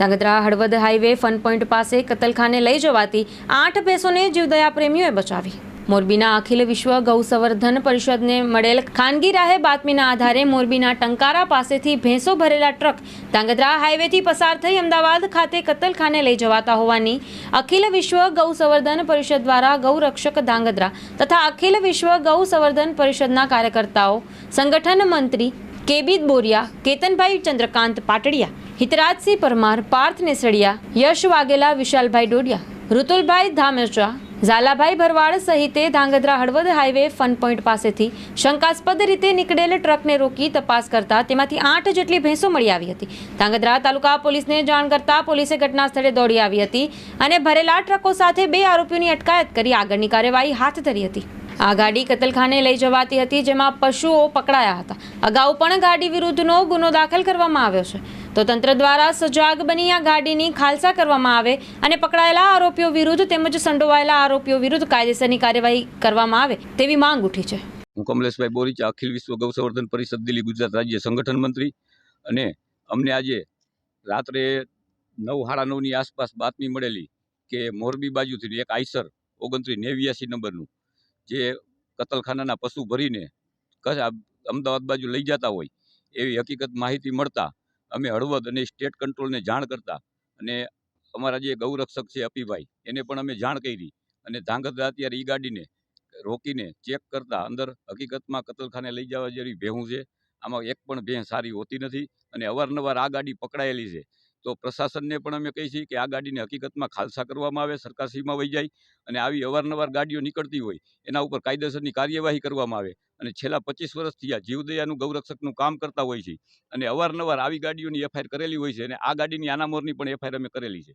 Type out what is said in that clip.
Dhrangadhra Halvad highway fun point પાસે કતલખાને લઈ જવાતી આઠ ભેંસોને જીવદયા પ્રેમીઓએ બચાવી. મોરબીના અખિલ વિશ્વ ગૌ સંવર્ધન પરિષદને મળેલ ખાનગી રાહે બાતમીના આધારે મોરબીના ટંકારા પાસેથી ભેંસો ભરેલા ટ્રક ધાંગધ્રા હાઈવેથી પસાર થઈ અમદાવાદ ખાતે કતલખાને લઈ જવાતા હોવાની અખિલ વિશ્વ ગૌ સંવર્ધન પરિષદ દ્વારા ગૌરક્ષક ધાંગધ્રા તથા અખિલ વિશ્વ ગૌ સંવર્ધન પરિષદના કાર્યકર્તાઓ, સંગઠન મંત્રી કેબીદ બોરિયા, કેતનભાઈ ચંદ્રકાંત પાટડિયા હિતરાજસિંહ પરમાર, પાર્થ નેસડિયા, યશ વાઘેલા, વિશાલભાઈ ડોડિયા, ઋતુલભાઈ ધામેચા ઝાલાભાઈ Bharwad સહિતે Dhrangadhra Halvad highway fun point પાસેથી શંકાસ્પદ રીતે નીકળેલ ટ્રકને રોકી તપાસ કરતા તેમાંથી આઠ જેટલી ભેંસો મળી આવી હતી. ધાંગધ્રા તાલુકા પોલીસને જાણ કરતા પોલીસે ઘટના સ્થળે દોડી આવી હતી અને ભરેલા ટ્રકો સાથે બે આરોપીઓની અટકાયત કરી આગળની કાર્યવાહી હાથ ધરી હતી. આ ગાડી કતલખાને લઈ જવાતી હતી, જેમાં પશુઓ પકડાયા હતા. અગાઉ પણ ગાડી વિરુદ્ધનો ગુનો દાખલ કરવામાં આવ્યો છે. તો તંત્ર દ્વારા સજાગ બની આ ગાડીની ખાલસા કરવામાં આવે અને પકડાયેલા આરોપીઓ વિરુદ્ધ તેમજ સંડોવાયેલા આરોપીઓ વિરુદ્ધ કાયદેસરની કાર્યવાહી કરવામાં આવે તેવી માંગ ઉઠી છે. હું કમલેશભાઈ બોરીચા અખિલ વિશ્વ ગૌસંવર્ધન પરિષદ, દિલ્હી, ગુજરાત રાજ્ય સંગઠન મંત્રી. અને અમને આજે રાત્રે નવ સાડા નવની આસપાસ બાતમી મળેલી કે મોરબી બાજુથી એક આઈસર ઓગણત્રીસ નેવ્યાસી નંબરનું જે કતલખાનાના પશુ ભરીને અમદાવાદ બાજુ લઈ જતા હોય એવી હકીકત માહિતી મળતા અમે હળવદ અને સ્ટેટ કંટ્રોલને જાણ કરતા અને અમારા જે ગૌરક્ષક છે અપીભાઈ, એને પણ અમે જાણ કરી અને ધાંગધ્રા અત્યારે ઈ ગાડીને રોકીને ચેક કરતા અંદર હકીકતમાં કતલખાને લઈ જવા જેવી ભેહું છે. આમાં એક પણ ભેં સારી હોતી નથી અને અવારનવાર આ ગાડી પકડાયેલી છે. તો પ્રશાસનને પણ અમે કહીએ છીએ કે આ ગાડીને હકીકતમાં ખાલસા કરવામાં આવે સરકારશ્રીમાં વહી જાય અને આવી અવારનવાર ગાડીઓ નીકળતી હોય, એના ઉપર કાયદેસરની કાર્યવાહી કરવામાં આવે. અને છેલ્લા પચીસ વર્ષથી આ જીવદયાનું ગૌરક્ષકનું કામ કરતા હોય છે. અને અવારનવાર આવી ગાડીઓની એફઆઈઆર કરેલી હોય છે અને આ ગાડીની આનામોરની પણ એફઆઈઆર અમે કરેલી છે.